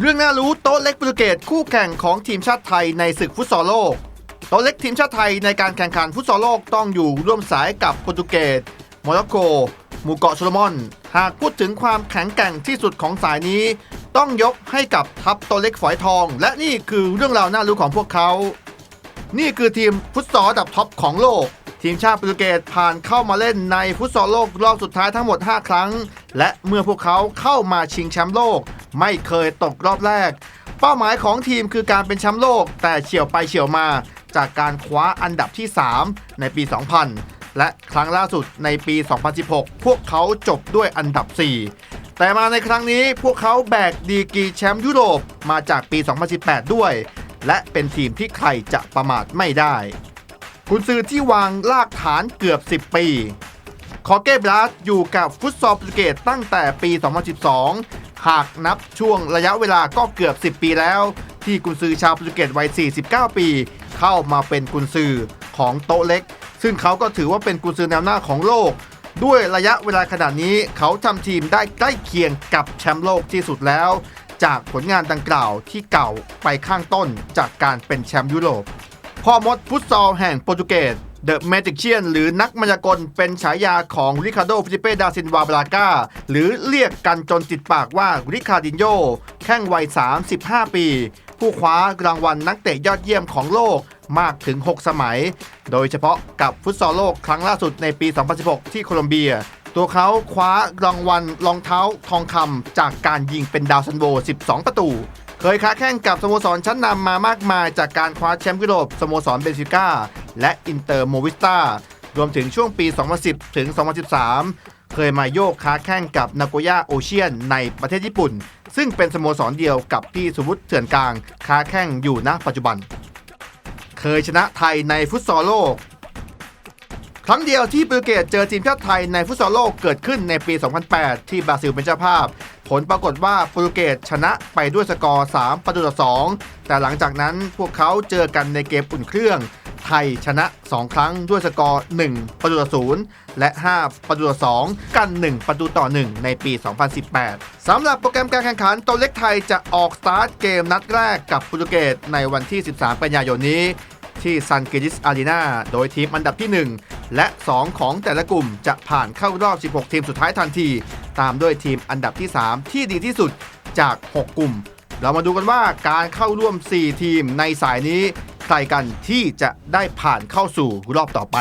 เรื่องน่ารู้โต๊ะเล็กโปรตุเกสคู่แข่งของทีมชาติไทยในศึกฟุตซอลโลก โต๊ะเล็กทีมชาติไทยในการแข่งขันฟุตซอลโลกต้องอยู่ร่วมสายกับโปรตุเกสโมร็อกโกหมู่เกาะโซโลมอน หากพูดถึงความแข็งแกร่งที่สุดของสายนี้ ต้องยกให้กับทัพโต๊ะเล็กฝอยทอง และนี่คือเรื่องราวน่ารู้ของพวกเขา นี่คือทีมฟุตซอลดับท็อปของโลกทีมชาติโปรตุเกสผ่านเข้ามาเล่นในฟุตซอลโลกรอบสุดท้ายทั้งหมด 5 ครั้ง และเมื่อพวกเขาเข้ามาชิงแชมป์โลก ไม่เคยตกรอบแรก เป้าหมายของทีมคือการเป็นแชมป์โลก แต่เฉียวไปเฉียวมา จากการคว้าอันดับที่ 3 ในปี 2000 และครั้งล่าสุดในปี 2016 พวกเขาจบด้วยอันดับ 4 แต่มาในครั้งนี้พวกเขาแบกดีกีแชมป์ยุโรปมาจากปี 2018 ด้วย และเป็นทีมที่ใครจะประมาทไม่ได้คุณซื้อที่วางรากฐานเกือบ 10 ปี คอเก้บลัสอยู่กับฟุตซอลโปรตุเกสตั้งแต่ปี 2012 หากนับช่วงระยะเวลาก็เกือบ 10 ปีแล้ว ที่กุนซือชาวโปรตุเกสวัย 49 ปี เข้ามาเป็นกุนซือของโต๊ะเล็ก ซึ่งเขาก็ถือว่าเป็นกุนซือแนวหน้าของโลก ด้วยระยะเวลาขนาดนี้เขาทำทีมได้ใกล้เคียงกับแชมป์โลกที่สุดแล้ว จากผลงานดังกล่าวที่เก่าไปข้างต้นจากการเป็นแชมป์ยุโรปพ่อมดฟุตซอลแห่งโปรตุเกส เดอะแมจิกเชียนหรือนักมายากลเป็นฉายาของริคาร์โดฟิลิเป้ดาซินวาบราก้า หรือเรียกกันจนติดปากว่าริคาร์ดินโยแข้งวัย 35 ปี ผู้คว้ารางวัลนักเตะยอดเยี่ยมของโลกมากถึง 6 สมัย โดยเฉพาะกับฟุตซอลโลกครั้งล่าสุดในปี 2016 ที่โคลอมเบีย ตัวเขาคว้ารางวัลรองเท้าทองคำจากการยิงเป็นดาวซันโว 12 ประตูเคยค้าแข่งกับสโมสรชั้นนำมามากมายจากการคว้าแชมป์ยุโรปสโมสรเบนฟิก้า และอินเตอร์โมวิสตารวมถึงช่วงปี 2010 ถึง 2013 เคยมาโยกค้าแข่งกับนาโกย่าโอเชียนในประเทศญี่ปุ่น ซึ่งเป็นสโมสรเดียวกับที่สมุติเถื่อนกลางค้าแข่งอยู่ณปัจจุบัน เคยชนะไทยในฟุตซอลโลก ครั้งเดียวที่โปรตุเกสเจอทีมชาติไทยในฟุตซอลโลกเกิดขึ้นในปี 2008 ที่บราซิลเป็นเจ้าภาพ ผลปรากฏว่าโปรตุเกสชนะไปด้วยสกอร์ 3 ประตูต่อ 2 แต่หลังจากนั้นพวกเขาเจอกันในเกมอุ่นเครื่อง ไทยชนะ 2 ครั้งด้วยสกอร์ 1 ประตูต่อ0และ 5 ประตูต่อ2กัน 1 ประตูต่อ 1 ในปี 2018 สำหรับโปรแกรมการแข่งขันตัวเล็กไทยจะออกสตาร์ทเกมนัดแรกกับโปรตุเกสในวันที่ 13 กันยายนนี้ที่ซันเกจิสอารีนาโดยทีมอันดับที่ 1 และ 2 ของแต่ละกลุ่มจะผ่านเข้ารอบ 16 ทีมสุดท้ายทันที ตามด้วยทีมอันดับที่ 3 ที่ดีที่สุดจาก 6 กลุ่ม เรามาดูกันว่าการเข้าร่วม 4 ทีมในสายนี้ ใครกันที่จะได้ผ่านเข้าสู่รอบต่อไป